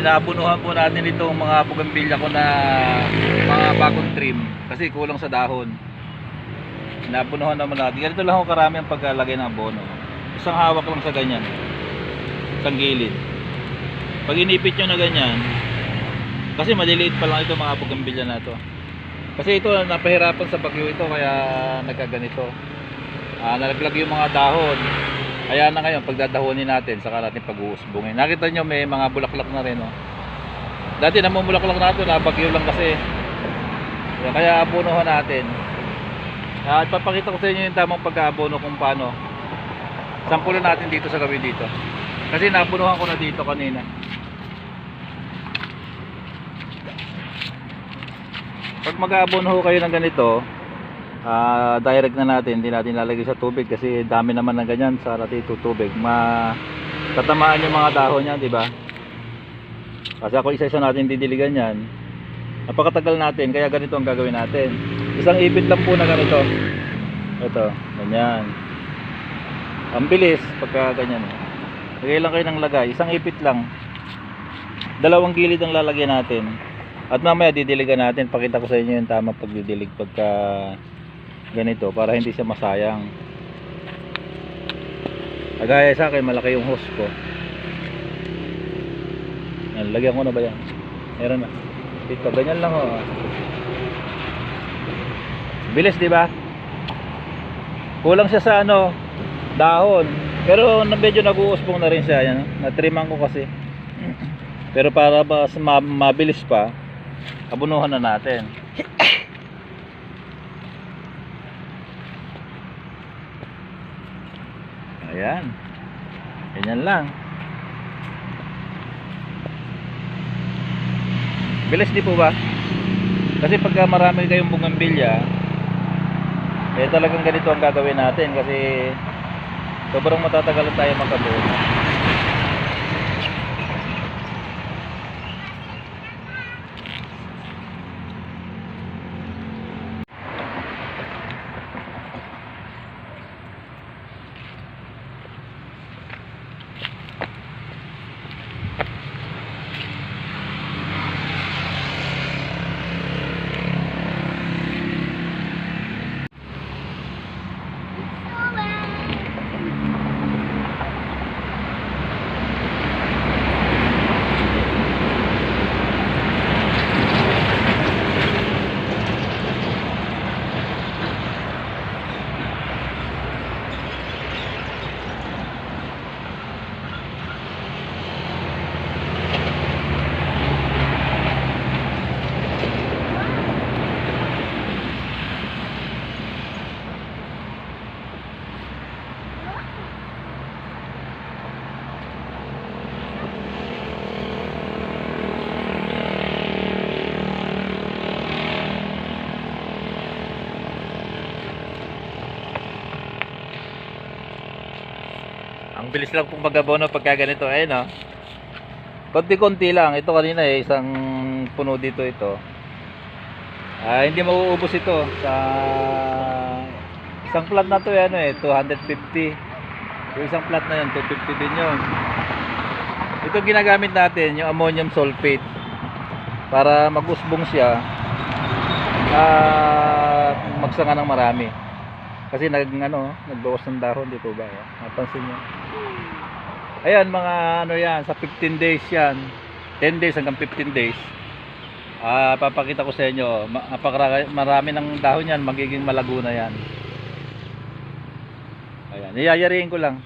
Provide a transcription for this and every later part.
ay naabunuhan po natin itong mga bugambilya ko na mga bagong trim kasi kulang sa dahon. Naabunuhan naman natin. Ganito lang ako karami ang paglalagay ng abono. Isang hawak lang sa ganyan. Isang gilid. Pag inipit nyo na ganyan, kasi maliliit pa lang ito mga bugambilya na to. Kasi ito napahirapan sa bagyo ito kaya nagkaganito. Ah, nalaglag yung mga dahon. Kaya na ngayon pagdadahonin natin saka natin pag-uusbungin. Nakita nyo may mga bulaklak na rin oh. Dati namumulaklak na ito, nabagyo lang kasi. Kaya, kaya abonohan natin. Ah, ipapakita ko sa inyo yung tamang pag-aabono kung paano. Sampulan natin dito sa gawin dito. Kasi nabunuhan ko na dito kanina. Pag mag-aabono kayo ng ganito, ah direct na natin, hindi natin lalagay sa tubig kasi dami naman ng ganyan sa ratito tubig. Ma tatamaan yung mga dahon niyan, di ba? Kasi ako isa-isa natin didiligan yan. Napakatagal natin, kaya ganito ang gagawin natin. Isang ipit lang po na ganito. Ito, ganyan. Ang bilis pagka ganyan. Lagay lang kayo ng lagay, isang ipit lang. Dalawang gilid ang lalagyan natin. At mamaya didiligan natin, pakita ko sa inyo yung tamang pagdidilig pagka ganito para hindi siya masayang. Kagaya sa akin, malaki yung hose ko. Yan, lagyan ko na ba yan? Meron na. Dito, ganyan lang oh. Bilis, di ba? Kulang siya sa ano, dahon. Pero medyo nag-uusbong na rin siya. Yan, natriman ko kasi. Pero para mas ma- mabilis pa, abunuhan na natin. Ayan. Ganyan lang. Bilis di po ba? Kasi pagka marami kayong bungambilya, eh talagang ganito ang gagawin natin kasi sobrang matatagalan tayo makabuo. Bilis lang pong magabono pagka ganito. Ayun oh. Konti-konti lang. Ito kanina eh, isang puno dito ito. Ah, hindi mauubos ito sa isang plat na to eh, ano eh, 250. Yung isang plat na yun, 250 din yun. Ito ginagamit natin, yung ammonium sulfate. Para mag-usbong siya at magsanga ng marami. Kasi nag ano, nagbawas ng dahon dito ba? Oh? Napansin niyo? Ayan mga ano yan, sa 15 days yan. 10 days hanggang 15 days. Ah, papakita ko sa inyo, marami ng dahon yan, magiging malago na yan. Ayan, iyayariin ko lang.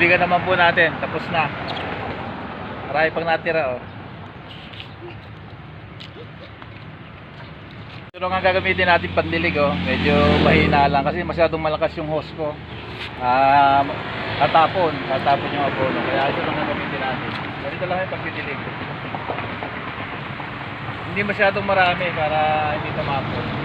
Didiligan naman po natin. Tapos na. Marami pang natira oh. Ito lang ang gagamitin natin pandilig oh. Medyo mahina lang kasi masyadong malakas yung hose ko. Ah, tatapon, tatapon yung abono. Kaya ito lang ang gagamitin natin. Ganito lang yung pagdidilig. Hindi masyadong marami para hindi tamapon.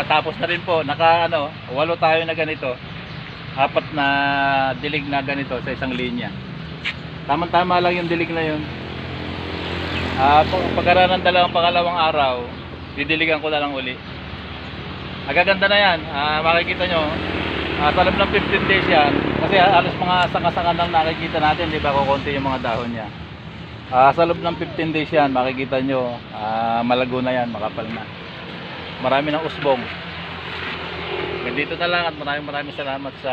Ah, natapos na rin po. Naka ano, walo tayo na ganito. Apat na dilig na ganito sa isang linya. Tama-tama lang yung dilig na yun. Ah, pag- pagkaraan ng dalawang pangalawang araw, didiligan ko na lang uli. Agaganda na yan. Ah, makikita nyo. Ah, sa loob ng 15 days yan. Kasi alos mga sanga-sanga lang nakikita natin, di ba? Kukunti yung mga dahon niya. Ah, sa loob ng 15 days yan, makikita nyo, ah, malago na yan, makapal na. Marami ng usbong. Ganito na lang at maraming maraming salamat sa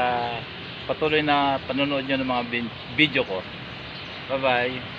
patuloy na panonood nyo ng mga video ko. Bye bye.